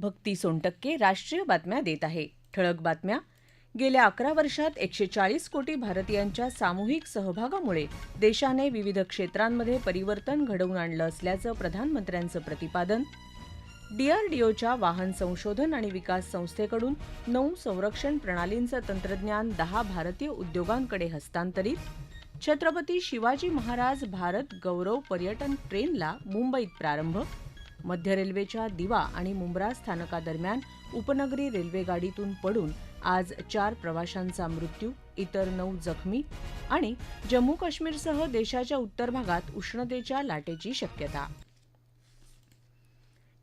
भक्ती सोनटक्के राष्ट्रीय बातम्या देत आहे. ठळक बातम्या. गेल्या अकरा वर्षात एकशे चाळीस कोटी भारतीयांच्या सामूहिक सहभागामुळे देशाने विविध क्षेत्रांमध्ये परिवर्तन घडवून आणलं असल्याचं प्रधानमंत्र्यांचं प्रतिपादन. डीआरडीओच्या वाहन संशोधन आणि विकास संस्थेकडून नऊ संरक्षण प्रणालींचं तंत्रज्ञान दहा भारतीय उद्योगांकडे हस्तांतरित. छत्रपती शिवाजी महाराज भारत गौरव पर्यटन ट्रेनला मुंबईत प्रारंभ. मध्य रेल्वेच्या दिवा आणि मुंब्रा स्थानकादरम्यान उपनगरी रेल्वेगाडीतून पडून आज चार प्रवाशांचा मृत्यू इतर नऊ जखमी आणि जम्मू काश्मीरसह देशाच्या उत्तर भागात उष्णतेच्या लाटेची शक्यता.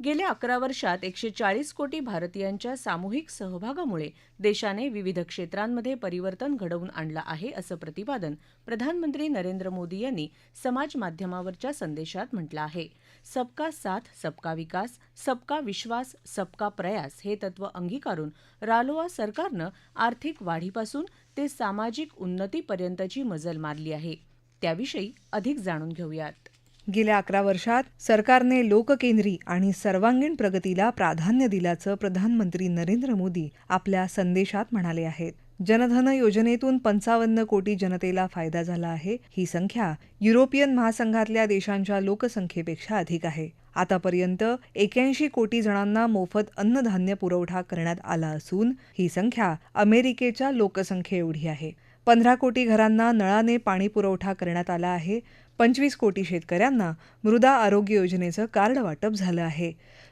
गेल्या अकरा वर्षात एकशे चाळीस कोटी भारतीयांच्या सामूहिक सहभागामुळे देशाने विविध क्षेत्रांमध्ये परिवर्तन घडवून आणलं आहे असं प्रतिपादन प्रधानमंत्री नरेंद्र मोदी यांनी समाजमाध्यमावरच्या संदेशात म्हटलं आहे. सबका साथ सबका विकास सबका विश्वास सबका प्रयास हे तत्व अंगीकारून रालोआ सरकारनं आर्थिक वाढीपासून ते सामाजिक उन्नतीपर्यंतची मजल मारली आहे. त्याविषयी अधिक जाणून घेऊयात. गेल्या अकरा वर्षात सरकारने लोककेंद्री आणि सर्वांगीण प्रगतीला प्राधान्य दिल्याचं प्रधानमंत्री नरेंद्र मोदी आपल्या संदेशात म्हणाले आहेत. जनधन योजनेतून पंचावन्न कोटी जनतेला फायदा झाला आहे. ही संख्या युरोपियन महासंघातल्या देशांच्या लोकसंख्येपेक्षा अधिक आहे. आतापर्यंत एक्याऐंशी कोटी जणांना मोफत अन्नधान्य पुरवठा करण्यात आला असून ही संख्या अमेरिकेच्या लोकसंख्येएवढी आहे. पंधरा कोटी घरांना नळाने पाणी पुरवठा करण्यात आला आहे. पंचवीस कोटी शेतकऱ्यांना मृदा आरोग्य योजनेचं कार्ड वाटप झालं आहे.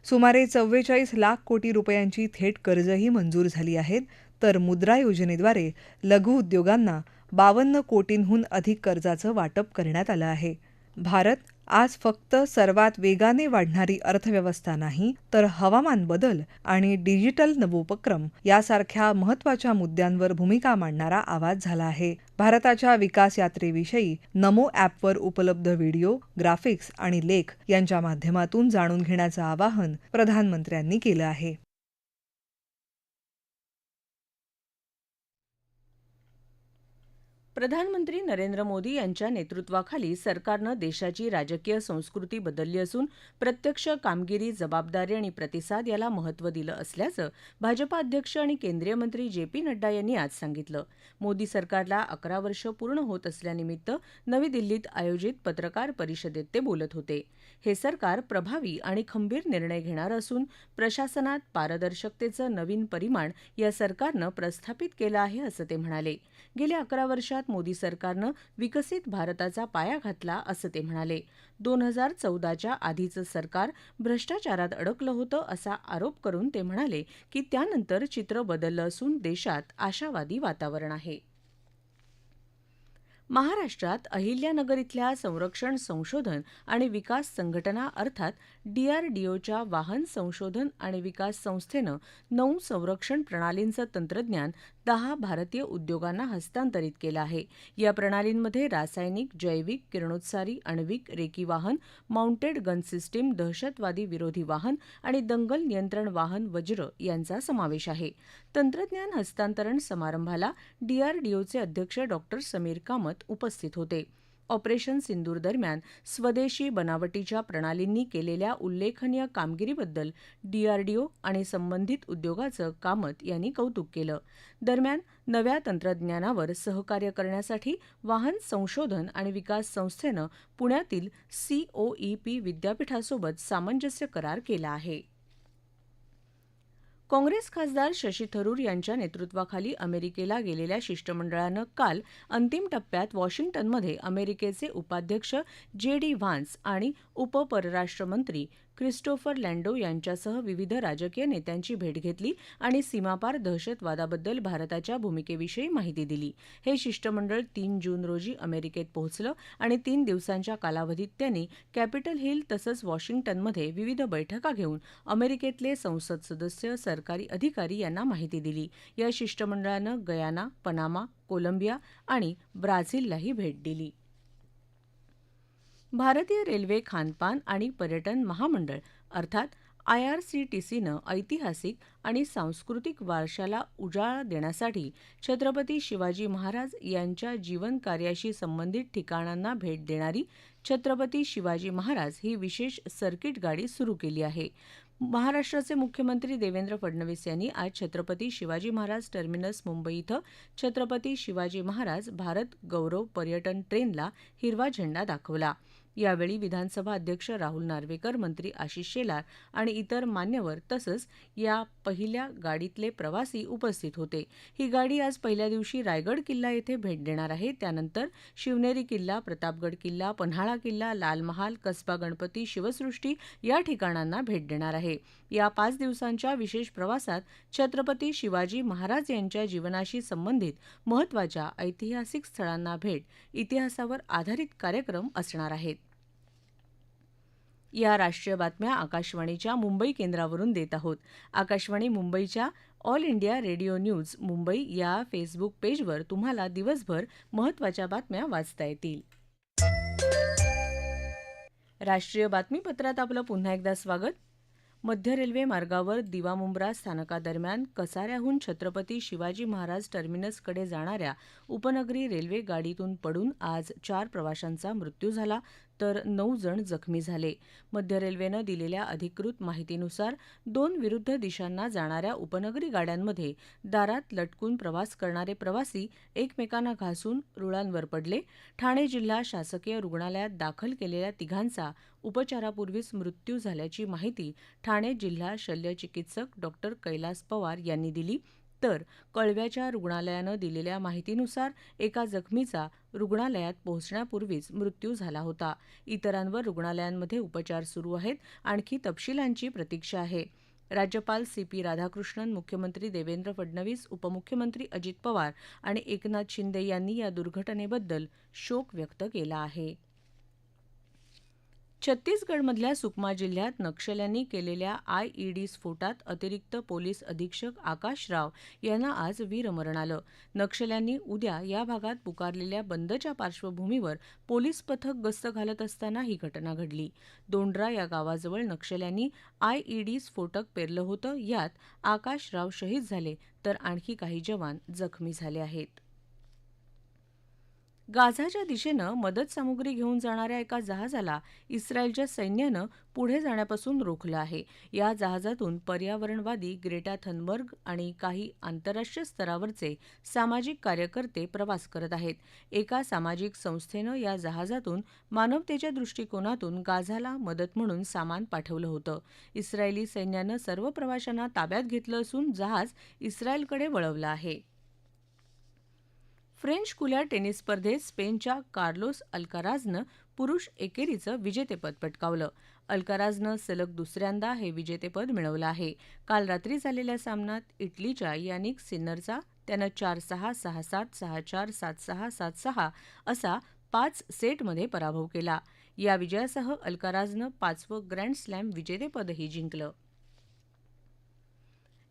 सुमारे चव्वेचाळीस लाख कोटी रुपयांची थेट कर्जही मंजूर झाली आहेत. तर मुद्रा योजनेद्वारे लघु उद्योगांना बावन्न कोटींहून अधिक कर्जाचं वाटप करण्यात आलं आहे. भारत आज फक्त सर्वात वेगाने वाढणारी अर्थव्यवस्था नाही तर हवामान बदल आणि डिजिटल नवोपक्रम यासारख्या महत्त्वाच्या मुद्द्यांवर भूमिका मांडणारा आवाज झाला आहे. भारताच्या विकास यात्रेविषयी नमो ॲपवर उपलब्ध व्हिडिओ ग्राफिक्स आणि लेख यांच्या माध्यमातून जाणून घेण्याचं आवाहन प्रधानमंत्र्यांनी केलं आहे. प्रधानमंत्री नरेंद्र मोदी यांच्या नेतृत्वाखाली सरकारनं देशाची राजकीय संस्कृती बदलली असून प्रत्यक्ष कामगिरी जबाबदारी आणि प्रतिसाद याला महत्त्व दिलं असल्याचं भाजपा अध्यक्ष आणि केंद्रीय मंत्री जे पी नड्डा यांनी आज सांगितलं. मोदी सरकारला अकरा वर्ष पूर्ण होत असल्यानिमित्त नवी दिल्लीत आयोजित पत्रकार परिषदेत ते बोलत होते. हे सरकार प्रभावी आणि खंबीर निर्णय घेणार असून प्रशासनात पारदर्शकतेचं नवीन परिमाण या सरकारनं प्रस्थापित केलं आहे असं ते म्हणाले. गेल्या अकरा वर्षात मोदी सरकारनं विकसित भारताचा पाया घातला असं ते म्हणाले. दोन हजार चौदाच्या आधीचं सरकार भ्रष्टाचारात अडकलं होतं असा आरोप करून ते म्हणाले की त्यानंतर चित्र बदललं असून देशात आशावादी वातावरण आहे. महाराष्ट्रात अहिल्यानगर इथल्या संरक्षण संशोधन आणि विकास संघटना अर्थात डीआरडीओच्या वाहन संशोधन आणि विकास संस्थेनं नऊ संरक्षण प्रणालींचं तंत्रज्ञान दहा भारतीय उद्योगांना हस्तांतरित केलं आहे. या प्रणालींमध्ये रासायनिक जैविक किरणोत्सारी आण्विक रेकी वाहन माउंटेड गन सिस्टीम दहशतवादी विरोधी वाहन आणि दंगल नियंत्रण वाहन वज्र यांचा समावेश आहे. तंत्रज्ञान हस्तांतरण समारंभाला डीआरडीओचे अध्यक्ष डॉक्टर समीर कामत उपस्थित होते. ऑपरेशन सिंदूर दरम्यान स्वदेशी बनावटीच्या प्रणालींनी केलेल्या उल्लेखनीय कामगिरीबद्दल डीआरडीओ आणि संबंधित उद्योगाचं कामत यांनी कौतुक केलं. दरम्यान नव्या तंत्रज्ञानावर सहकार्य करण्यासाठी वाहन संशोधन आणि विकास संस्थेनं पुण्यातील सीओईपी विद्यापीठासोबत सामंजस्य करार केला आहे. काँग्रेस खासदार शशी थरूर यांच्या नेतृत्वाखाली अमेरिकेला गेलेल्या शिष्टमंडळानं काल अंतिम टप्प्यात वॉशिंग्टनमध्ये अमेरिकेचे उपाध्यक्ष जे डी व्हान्स आणि उपपरराष्ट्रमंत्री क्रिस्टोफर लँडो यांच्यासह विविध राजकीय नेत्यांची भेट घेतली आणि सीमापार दहशतवादाबद्दल भारताच्या भूमिकेविषयी माहिती दिली. हे शिष्टमंडळ तीन जून रोजी अमेरिकेत पोहोचलं आणि तीन दिवसांच्या कालावधीत त्यांनी कॅपिटल हिल तसंच वॉशिंग्टनमध्ये विविध बैठका घेऊन अमेरिकेतले संसद सदस्य सरकारी अधिकारी यांना माहिती दिली. या शिष्टमंडळानं गयाना पनामा कोलंबिया आणि ब्राझीललाही भेट दिली. भारतीय रेल्वे खानपान आणि पर्यटन महामंडळ अर्थात आयआरसीटीसीनं ऐतिहासिक आणि सांस्कृतिक वारशाला उजाळा देण्यासाठी छत्रपती शिवाजी महाराज यांच्या जीवनकार्याशी संबंधित ठिकाणांना भेट देणारी छत्रपती शिवाजी महाराज ही विशेष सर्किट गाडी सुरू केली आहे. महाराष्ट्राचे मुख्यमंत्री देवेंद्र फडणवीस यांनी आज छत्रपती शिवाजी महाराज टर्मिनस मुंबई इथं छत्रपती शिवाजी महाराज भारत गौरव पर्यटन ट्रेनला हिरवा झेंडा दाखवला. यावेळी विधानसभा अध्यक्ष राहुल नार्वेकर मंत्री आशिष शेलार आणि इतर मान्यवर तसंच या पहिल्या गाडीतले प्रवासी उपस्थित होते. ही गाडी आज पहिल्या दिवशी रायगड किल्ला येथे भेट देणार आहे. त्यानंतर शिवनेरी किल्ला प्रतापगड किल्ला पन्हाळा किल्ला लाल महाल कसबा गणपती शिवसृष्टी या ठिकाणांना भेट देणार आहे. या पाच दिवसांच्या विशेष प्रवासात छत्रपती शिवाजी महाराज यांच्या जीवनाशी संबंधित महत्त्वाच्या ऐतिहासिक स्थळांना भेट इतिहासावर आधारित कार्यक्रम असणार आहेत. या राष्ट्रीय बातम्या आकाशवाणीच्या मुंबई केंद्रावरून देत आहोत. आकाशवाणी मुंबईच्या all India radio news Mumbai या फेसबुक पेजवर तुम्हाला दिवसभर महत्त्वाच्या बातम्या वाचता येतील. राष्ट्रीय बातमीपत्रात आपलं पुन्हा एकदा स्वागत. मध्य रेल्वे मार्गावर दिवा मुंब्रा स्थानकादरम्यान कसाऱ्याहून छत्रपती शिवाजी महाराज टर्मिनसकडे जाणाऱ्या उपनगरी रेल्वे गाडीतून पडून आज चार प्रवाशांचा मृत्यू झाला. तर नऊ जण जखमी झाले. मध्य रेल्वेनं दिलेल्या अधिकृत माहितीनुसार दोन विरुद्ध दिशांना जाणाऱ्या उपनगरी गाड्यांमध्ये दारात लटकून प्रवास करणारे प्रवासी एकमेकांना घासून रुळांवर पडले. ठाणे जिल्हा शासकीय रुग्णालयात दाखल केलेल्या तिघांचा उपचारापूर्वीच मृत्यू झाल्याची माहिती ठाणे जिल्हा शल्यचिकित्सक डॉक्टर कैलास पवार यांनी दिली. तर कळव्याच्या रुग्णालयानं दिलेल्या माहितीनुसार एका जखमीचा रुग्णालयात पोहोचण्यापूर्वीच मृत्यू झाला होता. इतरांवर रुग्णालयांमध्ये उपचार सुरू आहेत आणखी तपशिलांची प्रतीक्षा आहे. राज्यपाल सी पी राधाकृष्णन मुख्यमंत्री देवेंद्र फडणवीस उपमुख्यमंत्री अजित पवार आणि एकनाथ शिंदे यांनी या दुर्घटनेबद्दल शोक व्यक्त केला आहे. छत्तीसगडमधल्या सुकमा जिल्ह्यात नक्षल्यांनी केलेल्या आयईडी स्फोटात अतिरिक्त पोलीस अधीक्षक आकाश राव यांना आज वीरमरण आलं. नक्षल्यांनी उद्या या भागात पुकारलेल्या बंदच्या पार्श्वभूमीवर पोलीस पथक गस्त घालत असताना ही घटना घडली. दोंड्रा या गावाजवळ नक्षल्यांनी आयईडी स्फोटक पेरलं होतं. यात आकाश राव शहीद झाले तर आणखी काही जवान जखमी झाले आहेत. गाझाच्या दिशेनं मदत सामुग्री घेऊन जाणाऱ्या एका जहाजाला इस्रायलच्या सैन्यानं पुढे जाण्यापासून रोखलं आहे. या जहाजातून पर्यावरणवादी ग्रेटा थनबर्ग आणि काही आंतरराष्ट्रीय स्तरावरचे सामाजिक कार्यकर्ते प्रवास करत आहेत. एका सामाजिक संस्थेनं या जहाजातून मानवतेच्या दृष्टिकोनातून गाझाला मदत म्हणून सामान पाठवलं होतं. इस्रायली सैन्यानं सर्व प्रवाशांना ताब्यात घेतलं असून जहाज इस्रायलकडे वळवलं आहे. फ्रेंच खुल्या टेनिस स्पर्धेत स्पेनच्या कार्लोस अल्काराजनं पुरुष एकेरीचं विजेतेपद पटकावलं. अल्काराजनं सलग दुसऱ्यांदा हे विजेतेपद मिळवलं आहे. काल रात्री झालेल्या सामन्यात इटलीच्या यानिक सिन्नरचा त्यानं चार सहा सहा सात सहा चार सात सहा सात सहा असा पाच सेटमध्ये पराभव केला. या विजयासह अल्काराजनं पाचवं ग्रँड स्लॅम विजेतेपदही जिंकलं.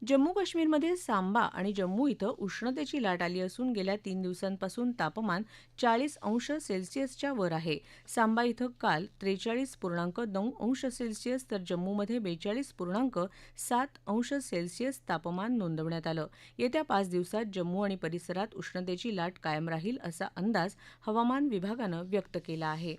जम्मू काश्मीरमध्ये सांबा आणि जम्मू इथं उष्णतेची लाट आली असून गेल्या तीन दिवसांपासून तापमान चाळीस अंश सेल्सिअसच्या वर आहे. सांबा इथं काल त्रेचाळीस पूर्णांक नऊ अंश सेल्सिअस तर जम्मूमध्ये बेचाळीस पूर्णांक सात अंश सेल्सिअस तापमान नोंदवण्यात आलं. येत्या पाच दिवसात जम्मू आणि परिसरात उष्णतेची लाट कायम राहील असा अंदाज हवामान विभागानं व्यक्त केला आहे.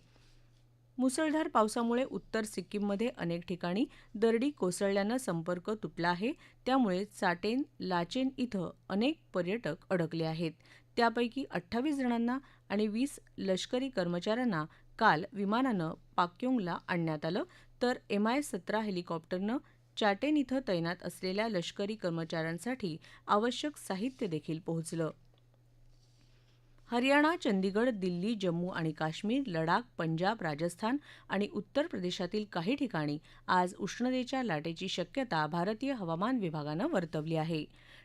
मुसळधार पावसामुळे उत्तर सिक्कीममध्ये अनेक ठिकाणी दरडी कोसळल्यानं संपर्क तुटला आहे. त्यामुळे चाटेन लाचेन इथं अनेक पर्यटक अडकले आहेत. त्यापैकी अठ्ठावीस जणांना आणि वीस लष्करी कर्मचाऱ्यांना काल विमानानं पाक्योंगला आणण्यात आलं. तर एमआय सतरा हेलिकॉप्टरनं चाटेन इथं तैनात असलेल्या लष्करी कर्मचाऱ्यांसाठी आवश्यक साहित्य देखील पोहोचलं. हरियाणा चंदीगड दिल्ली जम्मू आणि काश्मीर लडाख पंजाब राजस्थान आणि उत्तर प्रदेशातील काही ठिकाणी आज उष्णतेच्या लाटेची शक्यता भारतीय हवामान विभागानं वर्तवली आहे.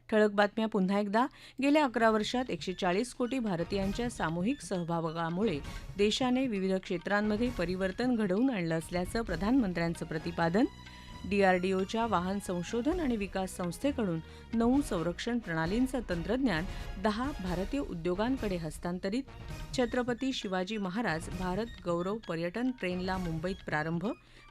ठळक बातम्या पुन्हा एकदा. गेल्या अकरा वर्षात एकशे चाळीस कोटी भारतीयांच्या सामूहिक सहभागामुळे देशाने विविध क्षेत्रांमध्ये परिवर्तन घडवून आणलं असल्याचं प्रधानमंत्र्यांचं प्रतिपादन डीआरडीओच्या वाहन संशोधन आणि विकास संस्थेकडून नऊ संरक्षण प्रणालींचं तंत्रज्ञान दहा भारतीय उद्योगांकडे हस्तांतरित. छत्रपती शिवाजी महाराज भारत गौरव पर्यटन ट्रेनला मुंबईत प्रारंभ.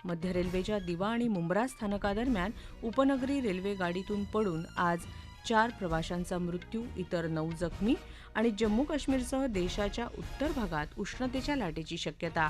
मध्य रेल्वेच्या दिवा आणि मुंब्रा स्थानकादरम्यान उपनगरी रेल्वे गाडीतून पडून आज चार प्रवाशांचा मृत्यू इतर नऊ जखमी आणि जम्मू काश्मीरसह देशाच्या उत्तर भागात उष्णतेच्या लाटेची शक्यता.